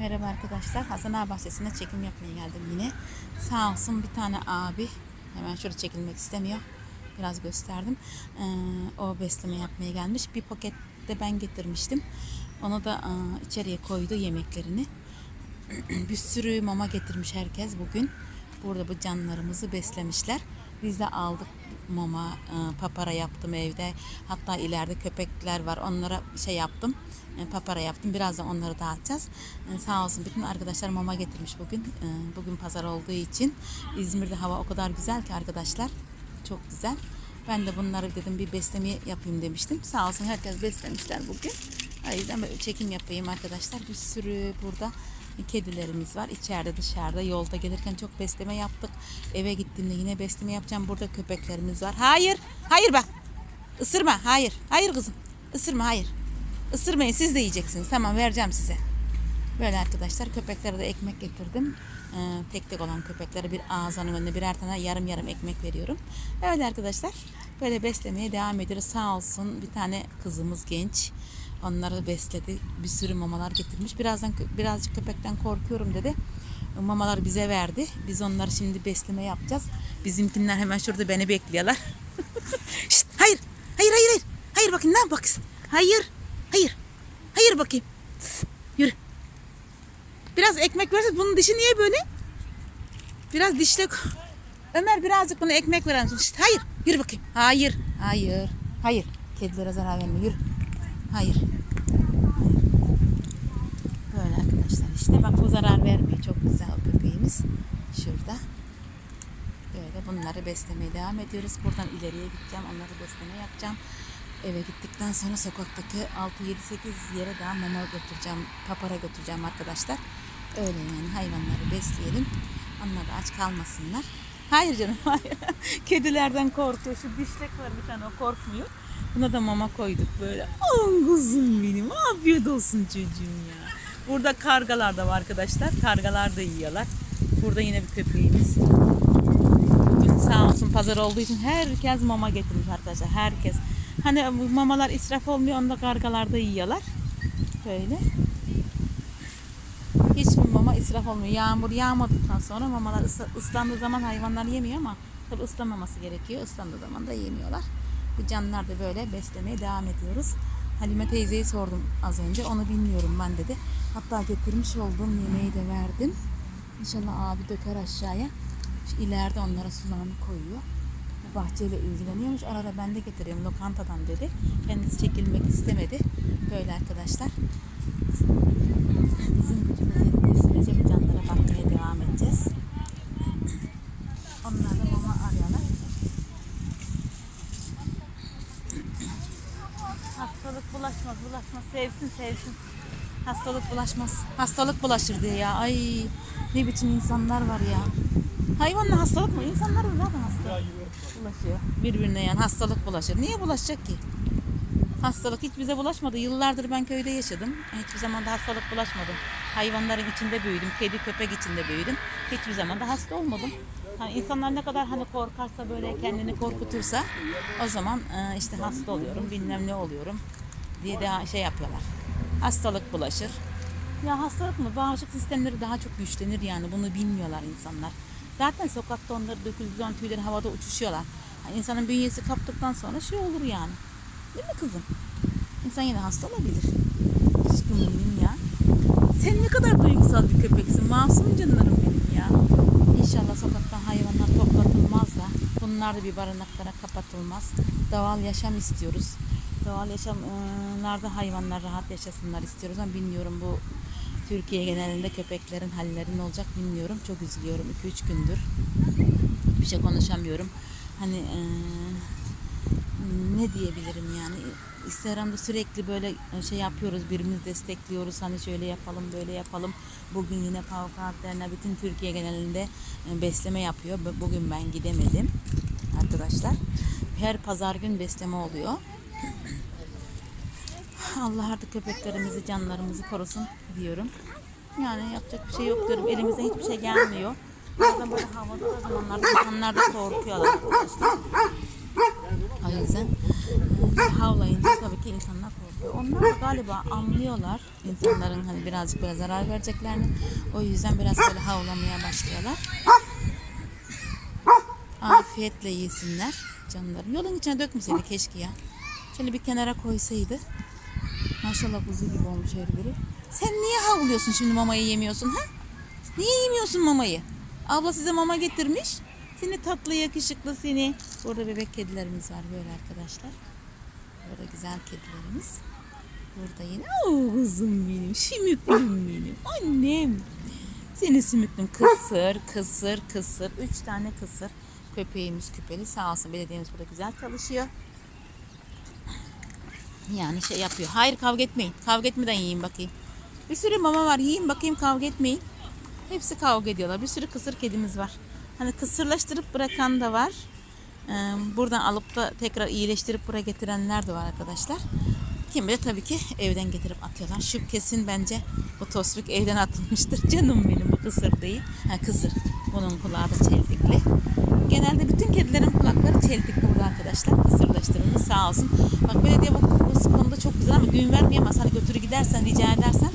Merhaba arkadaşlar. Hasan Ağa Bahçesi'ne çekim yapmaya geldim yine. Sağ olsun bir tane abi hemen şurada çekilmek istemiyor. Biraz gösterdim. Ee, o besleme yapmaya gelmiş. Bir paket de ben getirmiştim. Onu da e, içeriye koydu yemeklerini. bir sürü mama getirmiş herkes bugün. Burada bu canlarımızı beslemişler. Biz de aldık mama, e, papara yaptım evde. Hatta ileride köpekler var. Onlara şey yaptım. e, Papara yaptım. Birazdan onları dağıtacağız. E, Sağ olsun bütün arkadaşlar mama getirmiş bugün. Bugün pazar olduğu için. İzmir'de hava o kadar güzel ki arkadaşlar. Çok güzel. Ben de bunları dedim bir besleme yapayım demiştim. Sağ olsun herkes beslemişler bugün. O yüzden böyle çekim yapayım arkadaşlar. Bir sürü burada kedilerimiz var. İçeride dışarıda yolda gelirken çok besleme yaptık. Eve gittiğimde yine besleme yapacağım. Burada köpeklerimiz var. Hayır. Hayır bak. Isırma. Hayır. Hayır kızım. Isırma. Hayır. Isırmayın. Siz de yiyeceksiniz. Tamam vereceğim size. Böyle arkadaşlar köpeklere de ekmek getirdim. Ee, tek tek olan köpeklere bir ağzının önüne birer tane yarım yarım ekmek veriyorum. Öyle arkadaşlar. Böyle beslemeye devam ediyoruz. Sağ olsun bir tane kızımız genç. Onları besledi. Bir sürü mamalar getirmiş. Birazdan birazcık köpekten korkuyorum dedi. Mamalar bize verdi. Biz onları şimdi besleme yapacağız. Bizimkinler hemen şurada beni bekliyorlar. Şşt, hayır. Hayır hayır hayır. Hayır bakın ne yap bakın. Hayır. Hayır. Hayır bakayım. Tıs, Yürü. Biraz ekmek versin. Bunun dişi niye böyle? Biraz dişle... Ömer birazcık buna ekmek misin? Şşt, hayır. Yürü bakayım. Hayır. Hayır. Hayır. Kedilere zarar verme. Yürü. Hayır. Böyle arkadaşlar işte. Bak bu zarar vermiyor. Çok güzel o köpeğimiz. Şurada. Böyle bunları beslemeye devam ediyoruz. Buradan ileriye gideceğim. Onları besleme yapacağım. Eve gittikten sonra sokaktaki 6, 7, 8 yere daha mama götüreceğim. Papara götüreceğim arkadaşlar. Öyle yani hayvanları besleyelim. Onlar aç kalmasınlar. Hayır canım hayır. Kedilerden korkuyor. Şu dişlek var bir tane o korkmuyor. Buna da mama koyduk böyle. Aman kuzum benim. Afiyet olsun çocuğum ya. Burada kargalar da var arkadaşlar. Kargalar da yiyorlar. Burada yine bir köpeğimiz. Bugün sağ olsun pazar olduğu için herkes mama getirmiş arkadaşlar. Herkes. Hani mamalar israf olmuyor. Onu da kargalar da yiyorlar. Böyle. Hiçbir mama israf olmuyor. Yağmur yağmadıktan sonra mamalar ıslandığı zaman hayvanlar yemiyor ama tabii ıslanmaması gerekiyor. Islandığı zaman da yemiyorlar. Canlılar da böyle beslemeye devam ediyoruz. Halime teyzeyi sordum az önce. Onu bilmiyorum ben dedi. Hatta getirmiş olduğum yemeği de verdim. İnşallah abi döker aşağıya. Şu ileride onlara sularını koyuyor. Bu bahçeyle ilgileniyormuş. Arada ben de getiriyorum lokantadan dedi. Kendisi çekilmek istemedi. Böyle arkadaşlar. Bizim gücümüz yettiği sürece bu canlara bakmaya devam edeceğiz. Onlar da mama arıyorlar. Hastalık bulaşmaz, bulaşmaz. Sevsin, sevsin. Hastalık bulaşmaz. Hastalık bulaşır diye ya. Ay ne biçim insanlar var ya. Hayvanla hastalık mı? İnsanlar da zaten hasta bulaşıyor. Birbirine yani hastalık bulaşır. Niye bulaşacak ki? Hastalık hiç bize bulaşmadı. Yıllardır ben köyde yaşadım. Hiçbir zaman da hastalık bulaşmadı. Hayvanların içinde büyüdüm. Kedi köpek içinde büyüdüm. Hiçbir zaman da hasta olmadım. Hani insanlar ne kadar hani korkarsa böyle kendini korkutursa o zaman e, işte hasta oluyorum bilmem ne oluyorum diye de şey yapıyorlar. Hastalık bulaşır. Ya hastalık mı? Bağışıklık sistemleri daha çok güçlenir yani bunu bilmiyorlar insanlar. Zaten sokakta onları döküldüğü zaman tüyleri havada uçuşuyorlar. Yani insanın bünyesi kaptıktan sonra şey olur yani. Değil mi kızım? İnsan yine hasta olabilir. Aşkım benim ya. Sen ne kadar duygusal bir köpeksin. Masum canlarım benim ya. İnşallah sokaktan hayvanlar toplatılmaz da bunlar da bir barınaklara kapatılmaz. Doğal yaşam istiyoruz. Doğal yaşamlarda hayvanlar rahat yaşasınlar istiyoruz ama bilmiyorum bu Türkiye genelinde köpeklerin halleri ne olacak bilmiyorum. Çok üzülüyorum 2-3 gündür. Bir şey konuşamıyorum. Hani eee, ne diyebilirim yani? Instagram'da sürekli böyle şey yapıyoruz birbirimizi destekliyoruz. Hani şöyle yapalım böyle yapalım. Bugün yine Pavukatlarına bütün Türkiye genelinde e, besleme yapıyor. Bu- bugün ben gidemedim arkadaşlar. Her pazar gün besleme oluyor. Allah artık köpeklerimizi canlarımızı korusun diyorum. Yani yapacak bir şey yok diyorum. Elimizden hiçbir şey gelmiyor. Bazen böyle havada da zamanlarda insanlar da korkuyorlar arkadaşlar E, havlayınca tabii ki insanlar korkuyor. Onlar galiba anlıyorlar insanların hani birazcık böyle zarar vereceklerini. O yüzden biraz böyle havlamaya başlıyorlar. Afiyetle yesinler canlarım. Yolun içine dökmeseydi keşke ya. Şöyle bir kenara koysaydı. Maşallah kuzu gibi olmuş her biri. Sen niye havlıyorsun şimdi mamayı yemiyorsun ha? Niye yemiyorsun mamayı? Abla size mama getirmiş. Seni tatlı yakışıklı seni. Burada bebek kedilerimiz var böyle arkadaşlar. Burada güzel kedilerimiz. Burada yine o kuzum benim, sümüklüm benim, annem. Seni sümüklüm kısır, kısır, kısır. Üç tane kısır. Köpeğimiz küpeli sağ olsun belediyemiz burada güzel çalışıyor. Yani şey yapıyor. Hayır kavga etmeyin. Kavga etmeden yiyin bakayım. Bir sürü mama var. Yiyin bakayım kavga etmeyin. Hepsi kavga ediyorlar. Bir sürü kısır kedimiz var. Hani kısırlaştırıp bırakan da var. Ee, buradan alıp da tekrar iyileştirip buraya getirenler de var arkadaşlar. Kim bilir tabii ki evden getirip atıyorlar. Şu kesin bence bu tosbik evden atılmıştır. Canım benim bu kısır değil. Ha kısır. Bunun kulağı da çeltikli. Genelde bütün kedilerin kulakları çeltikli burada arkadaşlar. Kısırlaştırılmış sağ olsun. Bak belediye bu, konuda çok güzel ama gün vermeyemez. Hani götürü gidersen rica edersen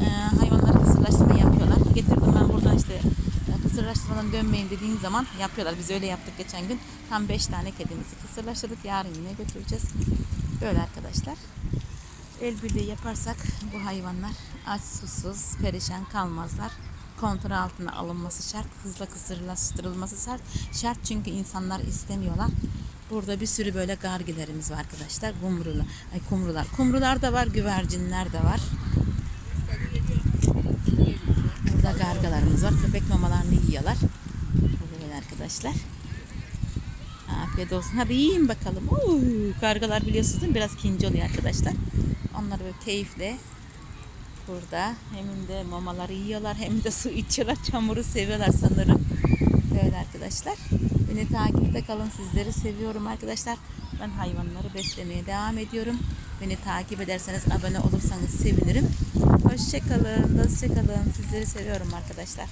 e, hayvanları kısırlaştırma yapıyorlar. Getirdim ben buradan işte e, kısırlaştırmadan dönmeyin dediğin zaman yapıyorlar. Biz öyle yaptık geçen gün. Tam 5 tane kedimizi kısırlaştırdık. Yarın yine götüreceğiz. Böyle arkadaşlar. El birliği yaparsak bu hayvanlar aç susuz perişan kalmazlar. Kontrol altına alınması şart. Hızla kısırlaştırılması şart. Şart çünkü insanlar istemiyorlar. Burada bir sürü böyle gargilerimiz var arkadaşlar. Kumrular. Ay kumrular. Kumrular da var, güvercinler de var. Burada gargalarımız var. Köpek mamalarını yiyorlar. Böyle arkadaşlar. Afiyet olsun. Hadi yiyin bakalım. Oo, kargalar biliyorsunuz değil mi? Biraz kinci oluyor arkadaşlar. Onlar böyle keyifle burada hem de mamaları yiyorlar hem de su içiyorlar. Çamuru seviyorlar sanırım. Böyle arkadaşlar. Beni takipte kalın. Sizleri seviyorum arkadaşlar. Ben hayvanları beslemeye devam ediyorum. Beni takip ederseniz abone olursanız sevinirim. Hoşçakalın. Hoşçakalın. Sizleri seviyorum arkadaşlar.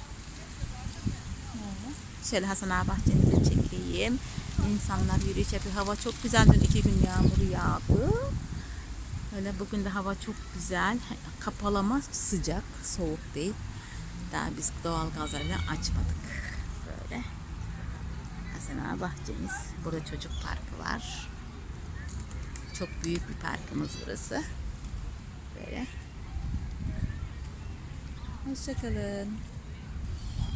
Şöyle Hasan Ağa bahçemize çekeyim. İnsanlar yürüyüş yapıyor. Hava çok güzel. Dün iki gün yağmur yağdı. Öyle bugün de hava çok güzel. Kapalı ama sıcak. Soğuk değil. Daha biz doğal gazlarını açmadık. Böyle. Hasan Ağa bahçemiz. Burada çocuk parkı var. Çok büyük bir parkımız burası. Böyle. Hoşçakalın.